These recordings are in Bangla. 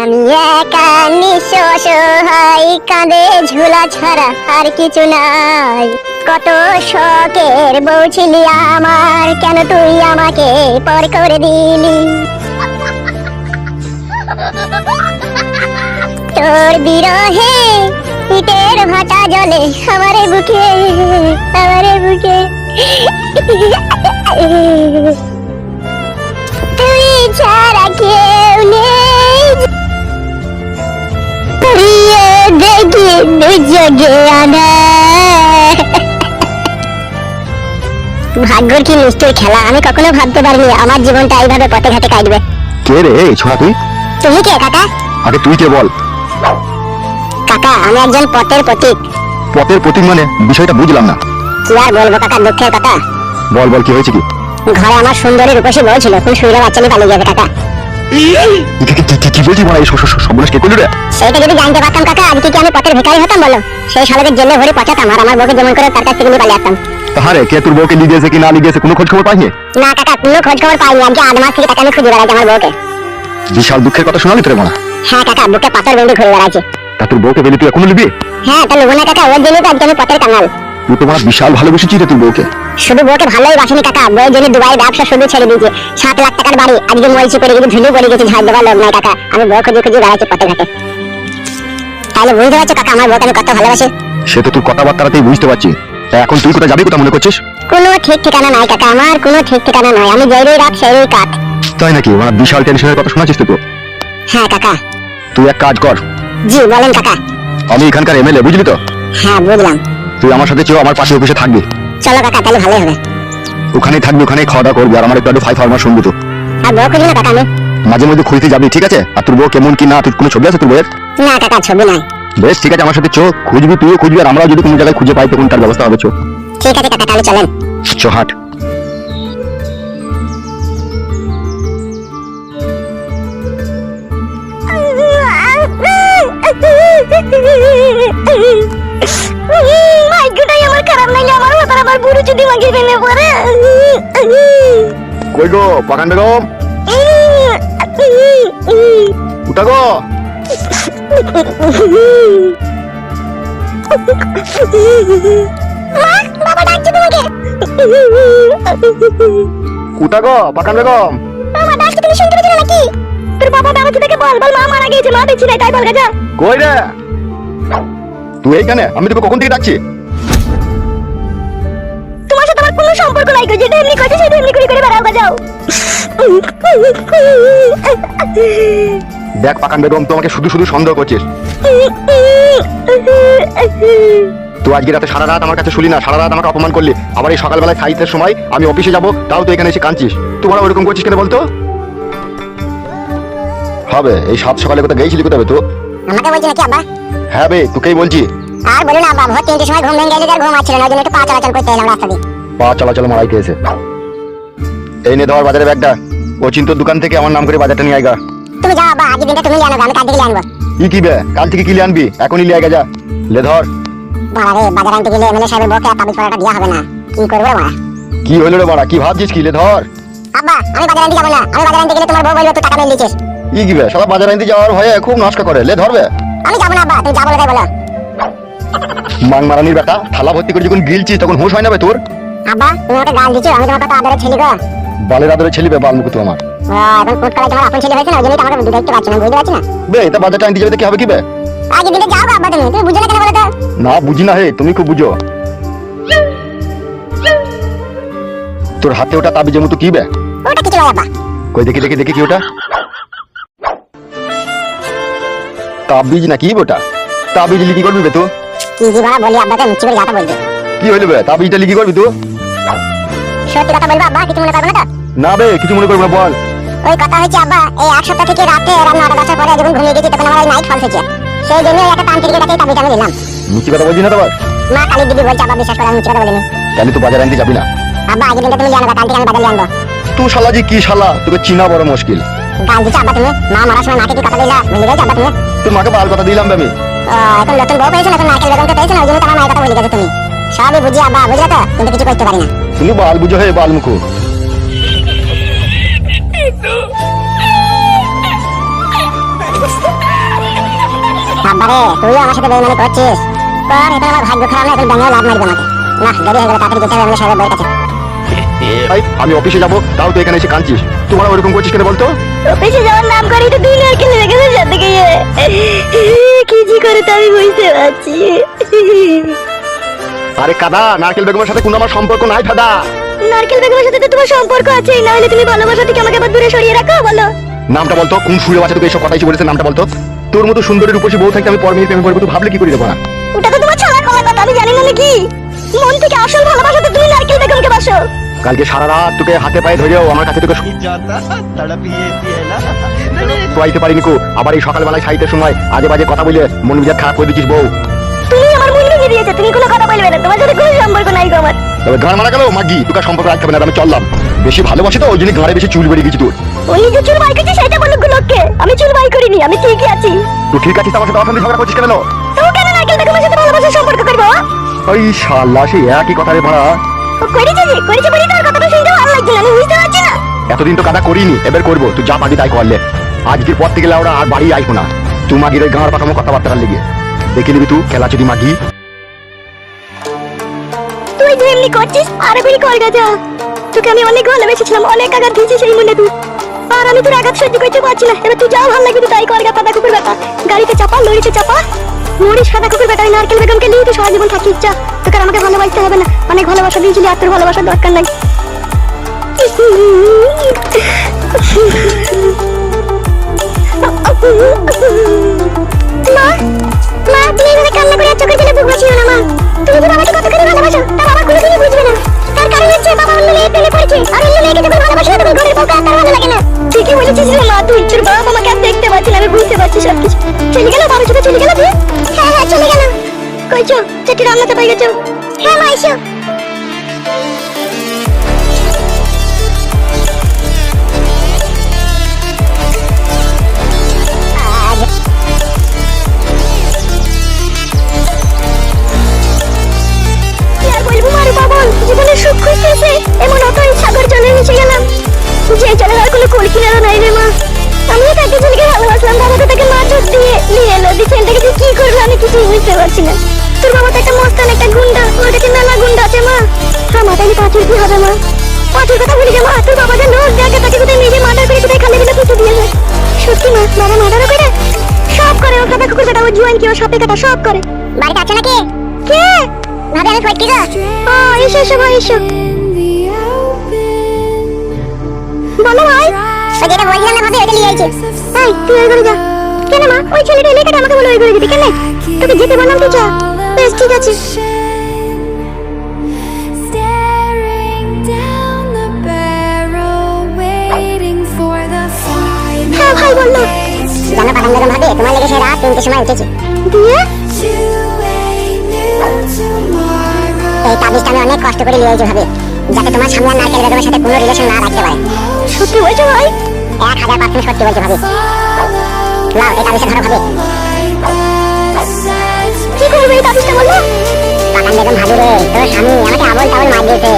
আমি একা নিঃস্ব অসহায় কাঁধে ঝুলা ছাড়া আর কিছু নাই। কত শখের আমার, কেন তুই আমাকে পর করে দিলি? তোর বিরহে ইটের ভাটা জলে আমার বুকে বুকে। তুই ছাড়া কেউ নেই। প্রিয় দেখি দুজগে ভাগ্যর কি নিষ্ঠুর খেলা আমি কখনো ভাবতে পারিনি আমার জীবনটা এইভাবে পথে ঘাটে কাটবে। কে রে এই ছোড়া তুই? তুমি কে কাকা? আগে তুই কে বল। কাকা আমি একজন পথের প্রতীক। পথের প্রতীক মানে? বিষয়টা বুঝলাম না। কি আর বলব কাকা দুঃখের কথা? বল বল কি হয়েছে কি? ঘরে আমার সুন্দরী রূপসী বউ ছিল কোন শুয়ে বাচ্চা নিয়ে পালিয়ে যাবে কাকা। কি- কি- কি- কি- কি বলছিস বলা এই স- স- সর্বনাশ কে করলি রে সেইটা যদি জানতে পারতাম কাকা আজকে কি আমি পথের ভিখারি হতাম বলো? সেই সালের জেলে ভরে পচাতাম আর আমার বউকে যেমন করে তার কাছ থেকে নিয়ে পালিয়ে আসতাম। তাহারে কে তোর বউকে নিয়ে গেছে কি না নিয়ে গেছে কোনো খোঁজ খবর পাইনি? না কাকা কোনো খোঁজ খবর পাইনি। আজকে আট মাস থেকে তাকে আমি খুঁজে বেড়াচ্ছি আমার বউকে। বিশাল দুঃখের কথা শোনালি তোরে মনে হ্যাঁ? কাকা বুকে পাথর বেঁধে ঘুরে বেড়াচ্ছি তা তোর বউকে বেলি তুই এখনও নিবি? হ্যাঁ তা লোবো না কাকা ওর জন্যই তো আজকে আমি পথের কাঙাল। তুই তো বিশাল ভালোবেসেছিস রে তোর বউকে। শুধু বউকে ভালোই বাসনি কাকা বউয়ের জন্য দুবাই ব্যবসা শুধু ছেড়ে দিয়েছে। সাত লাখ টাকার বাড়ি আজকে মলছি করে গেছে ধুলো পড়ে গেছে ঝাড় দেওয়ার লোক নাই কাকা। আমি বউ খুঁজে খুঁজে বেড়াচ্ছি পথে ঘাটে। তাহলে বুঝতে পারছ কাকা আমার বউকে আমি কত ভালোবাসি? সে তো তোর কথাবার্তাতেই বুঝতে পারছি। তা এখন তুই কোথায় যাবি কোথা মনে করছিস? কোনো ঠিক ঠিকানা নাই কাকা আমার কোনো ঠিক ঠিকানা নাই আমি যেই রাত সেই কাঠ তাই নাকি? মানে বিশাল টেনশনের কথা শোনাচ্ছিস তুই তো হ্যাঁ কাকা। তুই এক কাজ কর। জি বলেন কাকা। আমি এখানকার এমএলএ বুঝলি তো? হ্যাঁ বুঝলাম। তুই আমার সাথে চেয়েও আমার পাশে অফিসে থাকবি চলো কাকা তাহলে ভালোই হবে ওখানেই থাকবি ওখানেই খাওয়া দাওয়া করবি আর আমার একটু ফাই ফার্মার শুনবি তো আর বউ খুঁজি না কাকা আমি মাঝে মধ্যে খুঁজতে যাবি ঠিক আছে আর তোর বউ কেমন কি না তুই কোনো ছবি আছে তোর বউয়ের না কাকা ছবি নাই বেশ ঠিক আছে আমার সাথে চো খুঁজবি তুইও খুঁজবি আর আমরাও যদি কোনো জায়গায় খুঁজে পাই তখন তার ব্যবস্থা হবে চো ঠিক আছে কাকা তাহলে চলেন চো হাট ভাগ্যটাই আমার খারাপ নাইলে আমার মাথার আবার বুড়ো চুদি মাগিয়ে ফেলে পরে। কই গো পাকান বেগম উঠা গো। বাবা ডাকছে তোমাকে। উঠা গো পাকান বেগম বাবা ডাকছে তুমি শুনতে পেয়েছ নাকি? তোর বাবা ডাকছে দেখে বল বল মা মারা গিয়েছে মা দেখছি নাই তাই বল গেছে কই রে? তুই এইখানে? আমি তোকে কখন থেকে ডাকছি? তোমার সাথে আমার কোনো সম্পর্ক নাই গো। যেটা এমনি করছে সেটা এমনি করে করে বেড়াও যাও। দেখ পাকান বেগম তো শুধু শুধু সন্দেহ করছিস। তুই আজকে রাতে সারা রাত আমার কাছে শুলি না সারা রাত আমাকে অপমান করলি। আবার এই সকালবেলায় সাহিত্যের সময় আমি অফিসে যাব তাও তুই এখানে এসে কাঁদছিস। তোমরা ওরকম করছিস কেন বলতো? হবে এই সাত সকালে কোথায় গেছিলি কোথাবে তো আমাকে বলছি নাকি আব্বা? হ্যাঁ বে তোকেই বলছি। আর বলো না ভোর তিনটের সময় ঘুম ভেঙে ঘুম আসছিল না ওই জন্য একটু পা চলাচল করতে এলাম রাস্তা দিয়ে। পা চলাচল মারাইতে এসে এই নে ধর বাজারে ব্যাগটা। ও চিন্তর দোকান থেকে আমার নাম করে বাজারটা নিয়ে আয়গা তুমি যাও আব্বা আজকে দিনটা তুমি জানো আমি কাল থেকে আনব। ই কি বে? কাল থেকে কিলে আনবি? এখনই লিয়ে আয়গা যা। লে ধর। রে বাজার আনতে গেলে এমএলএ সাহেবের তাবিজ পড়াটা দেওয়া হবে না। কি করব রে বাড়া কি হইল রে বাড়া? কি ভাবছিস কি? লে ধর। আব্বা আমি বাজার আনতে যাব না। আমি বাজার আনতে গেলে তোমার বউ বলবে তুই টাকা মেরে দিচ্ছিস ই কি বে? সারা বাজার আনতে যাওয়ার ভয়ে খুব নষ্ট করে। লে ধরবে আমি যাব না আব্বা। তুমি যাব তাই বলো। মাং মারানির বেটা থালা ভর্তি করে যখন গিলছিস তখন হুঁশ হয় না বে তোর? আব্বা তুমি আমাকে গাল দিচ্ছ আমি তোমার কত আদরের ছেলে গো। বালের আদরে ছেলে বে বালমুখ তো আমার। এখন কোট কলে তোমার আপন ছেলে হয়েছে না ওই জন্যই তো আমাকে দেখতে পাচ্ছি না বুঝতে পারছি না? বে এটা বাজারটা আনতে যাবে কি হবে কি বে? দিনটা যাও আব্বা তুমি তুমি বুঝো না কেন বলো তো? না বুঝি না হে তুমি খুব বুঝো। তোর হাতে ওটা তাবিজের মতো কি বে? ওটা কিছু আব্বা? কই দেখি দেখি দেখি কি ওটা? তাবিজ না কি ওটা তাবিজ লিখি করবি বে তো? কি কি ভাড়া বলি আব্বাকে মিষ্টি করে যাতা বলবে। কি হইল বে? তাবিজটা লিখি করবি তো? সত্যি কথা বলব আব্বা? কিছু মনে করবে না না বে কিছু মনে করবি না বল। ওই কথা হয়েছে আব্বা এই এক সপ্তাহ থেকে রাতে রাত নটা দশটার পরে যখন ঘুমিয়ে গেছি তখন আমার নাইট ফলস হচ্ছে সেই জন্য একটা তান্ত্রিকের কাছে তাবিজ আমি নিলাম। মিষ্টি কথা বলছি না তো মা কালী দিদি বলছে আব্বা বিশ্বাস করে আমি মিথ্যে কথা বলিনি। তাহলে তো বাজার আনতে যাবি না। আব্বা আজকে দিনটা তুমি জানো কাল থেকে আমি বাজারে আনব। তুই শালা জি কি শালা তোকে চিনা বড় মুশকিল। আব্বা তুমি মা মারার সময় মাকে কি কথা দিলা? ভুলে গেছো আব্বা তুমি। তুই মাকে বাল কথা দিলাম আমি। এখন নতুন বউ পেয়েছ নতুন নারকেল বেগমকে পেয়েছ না ওই জন্য তোমার মায়ের কথা বলে গেছো তুমি। সবই বুঝি আব্বা বুঝলে তো? কিন্তু কিছু করতে পারি না। তুমি বাল বুঝো হে বাল মুখো। Itu. তুইও আমার সাথে বেইমানি করছিস। কর এটা আমার ভাগ্য খারাপ না এখন ব্যাঙেও লাভ মারবে আমাকে। না দেরি হয়ে গেল তাড়াতাড়ি যেতে হবে আমাদের সাহেবের বইয়ের কাছে। আমি অফিসে যাব তাও তুই এখানে এসে কাঁদছিস। তোমরা ওরকম করছিস কেন বলতো? অফিসে যাওয়ার নাম করে একটু দুই নারকেল রেখেছে সাথে গিয়ে কি জি করে তো আমি বুঝতে পারছি। আরে কাদা নারকেল বেগমের সাথে কোনো আমার সম্পর্ক নাই দাদা নারকেল বেগমের সাথে তো তোমার সম্পর্ক আছে না হলে তুমি ভালোবাসা থেকে আমাকে আবার দূরে সরিয়ে রাখো বলো। নামটা বলতো কোন সুরে বাচ্চা তোকে এসব কথাই বলেছে নামটা বলতো। তোর মতো সুন্দরী রূপসী বউ থাকতে আমি পরমের প্রেম করব তুই ভাবলে কি করে দেবো না? ওটা তো তোমার ছাড়া কথা আমি জানি না নাকি মন থেকে আসল ভালোবাসা তো তুমি নারকেল বেগমকে বাসো। কালকে সারা রাত তোকে হাতে পায়ে ধরেও আমার কাছে তোকে পাইতে পারিনি কো। আবার এই সকালবেলায় সাইতে সময় আজে বাজে কথা বলে মন মেজাজ খারাপ করে দিচ্ছিস বউ। আমার তুমি কোনো কথা বলবে না। তোমার সাথে কোনো সম্পর্ক নাই তবে ঘর মারা গেল মাগি তোকে সম্পর্ক রাখতে হবে না আমি চললাম। বেশি ভালোবাসি তো ওই জন্য ঘরে বেশি চুল বেড়ে তোর। ওই যে চুল বাই করছিস সেটা আমি চুল বাই করিনি আমি ঠিকই আছি। তুই ঠিক আছিস আমার সাথে ঝগড়া করছিস কেন? তো কেন না কেন তোমার সাথে ভালোবাসার সম্পর্ক ওই শালা সেই একই কথা রে ভাড়া। করেছে যে করেছে বলি তার কথাটা শুনতে ভালো লাগছে না আমি বুঝতে পারছি না। এতদিন তো কাদা করিনি এবার করব তুই যা পাবি তাই করলে আজকের পর থেকে ওরা আর বাড়ি আইকো না। তুই মাগির ওই গাঁড় পাকামো কথাবার্তা লেগে। দেখে নিবি তুই খেলা চুরি মাগি। তুই যে করছিস আর এগুলি কর গাজা তোকে আমি অনেক ভালোবেসেছিলাম অনেক আঘাত দিয়েছি সেই মনে তুই আর আমি তোর আঘাত সহ্য করতে পারছি না। এবার তুই যাও ভালো লাগবে তুই তাই কর গা পাতা কুকুর গাড়িতে চাপা লরিতে চাপা। মরিস সাদা কুকুর বেটা, ওই নারকেল বেগমকে নিয়ে তুই সারা জীবন থাকিস যা। তোকে আমাকে ভালোবাসতে হবে না। অনেক ভালোবাসা দিয়েছিলি আর তোর ভালোবাসার দরকার নাই। মা মা তা ঠিকই বলেছিস মা, তুই, তোর বাবা আমাকে আর দেখতে পাচ্ছি না, আমি বুঝতে পারছি সব কিছু চলে গেল বাবা চোখে চলে গেল চেটি রান্নাতে পাই গেছো হ্যাঁ মা, এসো। এমন মিশে গেলাম। যে নাই আমিও দিয়ে নিয়ে এলো। কি করল আমি কিছুই বুঝতে পারছি না। তোর বাবা তো একটা মস্তান একটা গুন্ডা, ওর কাছে মেলা গুন্ডা আছে, মা। হ্যাঁ মা তাহলে পাঁচুর কি হবে, মা? পাঁচুর কথা বলি যে মা। তোর বাবা যে লোক দেখে তাকে কোথায় নিজে মার্ডার করে কোথায় খালে দিলে পুঁতে দিয়েছে সত্যি, মা, বাবা মার্ডারও করে? সব করে ও সাদা কুকুর কাটা ও জুয়ান কি ও সাপে কাটা, সব করে। বাড়িতে আছো নাকি? কে? ভাবি আমি ফটকি গো ও, এসো এসো ভাই এসো। বলো, ভাই। ওই যেটা বলছিলাম না ভাবি ওটা নিয়ে আইছি। তাই তুই ওই ঘরে যা। কেন, মা? ওই ছেলেটা এলে কেটে আমাকে বলে ওই ঘরে যেতে? কেন? তোকে যেতে বললাম তুই যা। বেশ ঠিক আছে। The হ্যাঁ ভাই বলল জানো পাঠান বেগম ভাবি তোমার লেগে সে রাত তিনটের সময় উঠেছি। দিয়ে? To a new tomorrow. এই তাবিজটা আমি অনেক কষ্ট করে নিয়ে আইছি ভাবি যাতে তোমার সামনে আর নারকেল বেগমের সাথে কোনো রিলেশন না রাখতে পারে। সত্যি বলছো ভাই? এক হাজার পার্সেন্ট সত্যি বলছো ভাবি। নাও এই তাবিজটা ধরো ভাবি। পাঠান বেগম ভাবি রে তোর স্বামী আমাকে আবল তাবল মার দিয়েছে।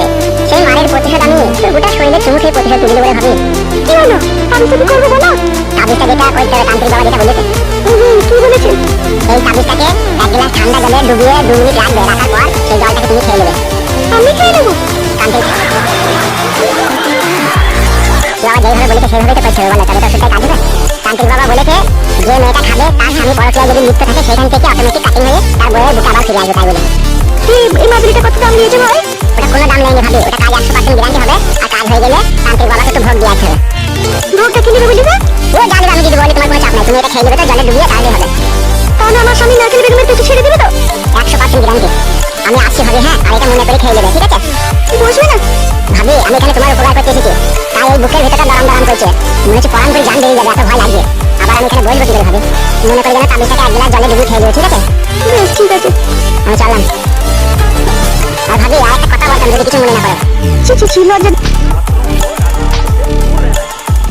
সেই মারের প্রতিশোধ আমি তোর গোটা শরীরে চুমু খেয়ে প্রতিশোধ তুলে রে ভাবি। কি হলো? আমি তো কি করব বলো? তাবিজটা যেটা করতে হবে তান্ত্রিক বাবা যেটা বলেছে। কি বলেছে? এই তাবিজটাকে এক গ্লাস ঠান্ডা জলে ডুবিয়ে দু মিনিট রাখবে রাখার পর সেই জলটাকে তুমি খেয়ে নেবে। আমি খেয়ে নেব? বাবা যেইভাবে বলেছে সেইভাবেই তো করতে হবে বলো তবে তো সেটাই কাজ হবে। তান্ত্রিক বাবা বলেছে যে মেয়েটা খাবে তার স্বামী পরক্রিয়া যদি লিপ্ত থাকে সেখান থেকে অটোমেটিক কাটিং হয়ে তার বইয়ের বুকে আবার ফিরে আসবে তাই বলে। এই মাদুরিটা কত দাম নিয়েছে ভাই? ওটা কোনো দাম নেয়নি ভাবি ওটা কাজ একশো পার্সেন্ট গ্যারান্টি হবে আর কাজ হয়ে গেলে তান্ত্রিক বাবাকে তো ভোগ দিয়ে আসতে ভোগটা কি নেবে বলি ও জানবে আমি যদি বলি তোমার কোনো চাপ নাই তুমি এটা খেয়ে নেবে তো জলে ডুবিয়ে তাহলে হবে। তাহলে আমার স্বামী নারকেল বেগমের পেছনে ছেড়ে দেবে তো? একশো পার্সেন্ট গ্যারান্টি। আমি আসছি ভাবি হ্যাঁ আর এটা মনে করে খেয়ে নেবে ঠিক আছে? বসবে না? ভাবি আমি এখানে তোমার উপকার করতে এসেছি। তাই এই বুকের ভেতরটা দাঁড়ান দাঁড়ান করছে। মনে হচ্ছে পরান করে জান বেরিয়ে যাবে এত ভয় লাগছে আমি এখানে বসবো কি করে ভাবি মনে করে যেন তাবিজটাকে এক গ্লাস জলে ডুবিয়ে খেয়ে দেবো ঠিক আছে? ঠিক আছে। আমি চললাম। আর ভাবি আর একটা কথা বলতাম যদি কিছু মনে না করো। ছি ছি ছি লজ্জা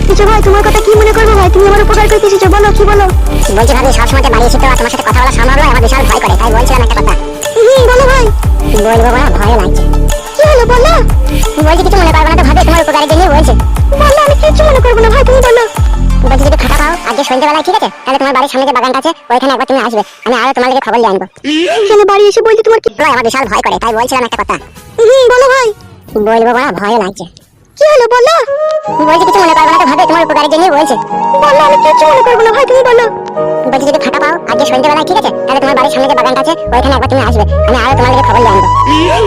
কিছু ভাই তোমার কথা কি মনে করব ভাই? তুমি আমার উপকার করতে এসেছ বলো কি বলো? বলছি ভাবি সবসময় বাড়ি এসে তো তোমার সাথে কথা বলা সম্ভব নয় আমার বিশাল ভয় করে তাই বলছিলাম একটা কথা। হুম বলো ভাই। বলব না ভয় লাগছে। সন্ধ্যেবেলায় ঠিক আছে? তাহলে তোমার বাড়ির সামনে যে বাগানটা আছে ওইখানে একবার তুমি আসবে। আমি আরও তোমার খবর নিয়ে আনব। কেন বাড়ি এসে বলতে তোমার কি ভয় আমার বিশাল ভয় করে তাই বলছিলাম একটা কথা। হুম বলো ভাই। বলব না ভয় লাগছে। কি হলো বলো। বলছি কিছু মনে করব না ভাবে তোমার উপকারের জন্যই বলছে। বলো আমি কিছু মনে করব না ভাই তুমি বলো। বলছি যদি ফাঁকা পাও আজকে সন্ধ্যেবেলায় ঠিক আছে? তাহলে তোমার বাড়ির সামনে যে বাগানটা আছে ওইখানে একবার তুমি আসবে। আমি আরও তোমার লেগে খবর আনব।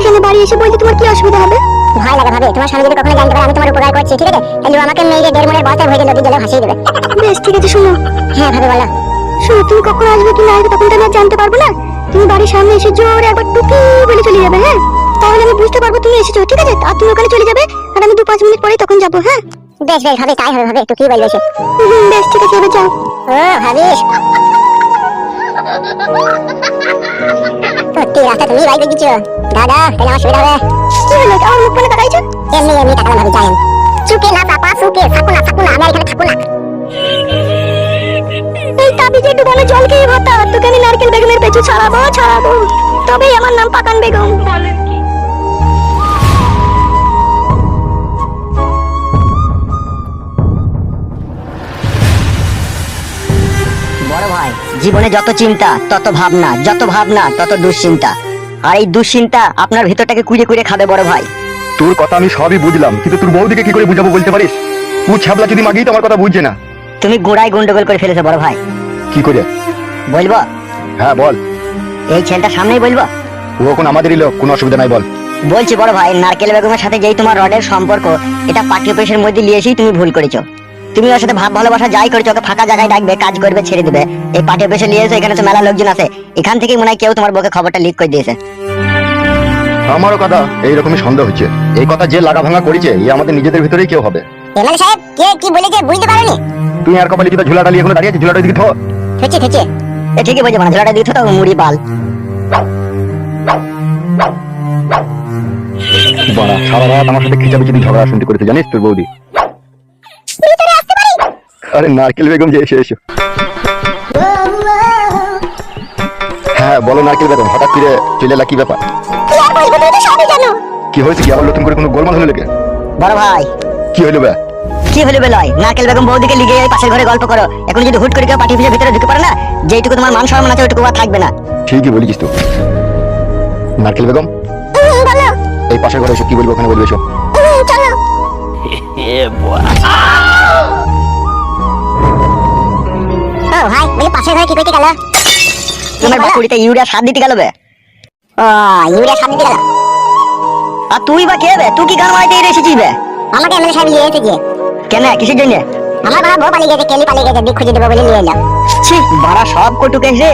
কেন বাড়ি এসে বলছি তোমার কি অসুবিধা হবে? ভয় লাগে ভাবে। তোমার স্বামী যদি কখনো জানতে পারে আমি তোমার উপকার করছি ঠিক আছে? তাহলে আমাকে মেয়ে দেড় মনের বস্তায় ভরে নদী জলে ভাসিয়ে দেবে। বেশ ঠিক আছে শুনো। হ্যাঁ ভাবে বলো। শোনো তুমি কখন আসবে কি না আসবে তখন তো আমি জানতে পারব না। তুমি বাড়ির সামনে এসে জোরে একবার টুকি বলে চলে যাবে হ্যাঁ? তাহলে আমি বুঝতে পারব তুমি এসেছ ঠিক আছে? আর তুমি ওখানে চলে যাবে আর আমি দু পাঁচ মিনিট পরেই তখন যাব হ্যাঁ? বেশ বেশ হবে তাই হবে হবে টুকি বলবে সে? হুম, বেশ ঠিক আছে এবার যাও। ও ভাবিস সত্যি রাস্তা তুমি বাইক দিচ্ছ দাদা তাহলে আমার সুবিধা হবে। কি হলো? আমার মুখ করে তাকাইছো এমনি এমনি তাকালাম ভাবি যাই। চুকে না পাপা চুকে থাকো না থাকো না আমি এখানে থাকো না। এই তাবিজে ডুবানো জল খেয়ে ভাতা তোকে আমি নারকেল বেগমের পেছু ছাড়াবো ছাড়াবো। তবেই আমার নাম পাকান বেগম। বড় জীবনে যত চিন্তা তত ভাবনা যত ভাবনা তত দুশ্চিন্তা। আর এই দুশ্চিন্তা আপনার ভিতরটাকে কুড়ে কুড়ে খাবে বড় ভাই। তোর কথা আমি সবই বুঝলাম কিন্তু তোর বৌদিকে কি করে বুঝাবো বলতে পারিস? ও ছাবলা যদি মাগি তো আমার কথা বুঝছে না। তুমি গোড়ায় গন্ডগোল করে ফেলেছো বড় ভাই। কি করে? বলব? হ্যাঁ বল। এই ছেলেটা সামনেই বলব? ও এখন আমাদেরই লোক কোনো অসুবিধা নাই বল। বলছি বড় ভাই নারকেল বেগমের সাথে যেই তোমার রডের সম্পর্ক এটা পাঠ্য পেশের মধ্যে নিয়ে এসেই তুমি ভুল করেছ। তুমি ওর সাথে ভাব ভালোবাসা যাই করেছ ওকে ফাঁকা জায়গায় ডাকবে কাজ করবে ছেড়ে দিবে। এই পাঠ্য পেশে নিয়ে এসে এখানে তো মেলা লোকজন আছে। এখান থেকেই মনে হয় কেউ তোমার বউকে খবরটা লিক করে দিয়েছে। আমারও কথা এইরকমই সন্দেহ হচ্ছে। এই কথা যে লাগা ভাঙা করেছে এ আমাদের নিজেদের ভিতরেই কেউ হবে। এমএলএ সাহেব কে কি বলেছে বুঝতে পারোনি? তুই আর কপালে যেটা ঝুলাটা নিয়ে এখনও দাঁড়িয়ে আছে? ঝুলাটা দিকে থো। হচ্ছে হচ্ছে এ ঠিকই বলছে মানে ঝোলাটা দিত তো মুড়ি পাল। বাড়া সারা রাত আমার সাথে খিচাপিচি ঝগড়া শুনতে করেছে জানিস তোর বৌদি? আরে নারকেল বেগম যে এসে এসো। হ্যাঁ বলো নারকেল বেগম হঠাৎ করে চলে এলা কি ব্যাপার? কি আর বলব তুমি তো সবই জানো কি হয়েছে কি? আবার নতুন করে কোনো গোলমাল হলো লেগে বড় ভাই। কি হইল বে? কি হলো বেলয় নারকেল বেগম বৌদিকে লিগে এই পাশের ঘরে গল্প করো। এখন যদি হুট করে কেউ পাটি পিছিয়ে ভিতরে ঢুকে পারে না যেইটুকু তোমার মান সম্মান আছে ওইটুকু আর থাকবে না। ঠিকই বলেছিস তো। নারকেল বেগম বলো। এই পাশের ঘরে এসো কি বলব ওখানে বলবে এসো। চলো ভাই বলি পাশের ঘরে কি করতে গেল? তোমার বাকুড়িতে ইউরিয়া সার দিতে গেল বে? ও ইউরিয়া সার দিতে গেল। আর তুই বা কে বে? তুই কি গান মারাইতে এসেছিস বে? আমাকে এমএলএ সাহেব নিয়ে এসেছে কেন কিসের জন্য? আমার বাবা বউ পালিয়ে গেছে কেলি পালিয়ে গেছে দিক খুঁজে দেবো বলে নিয়ে এলাম। ছি বাড়া সব কটুকে এসে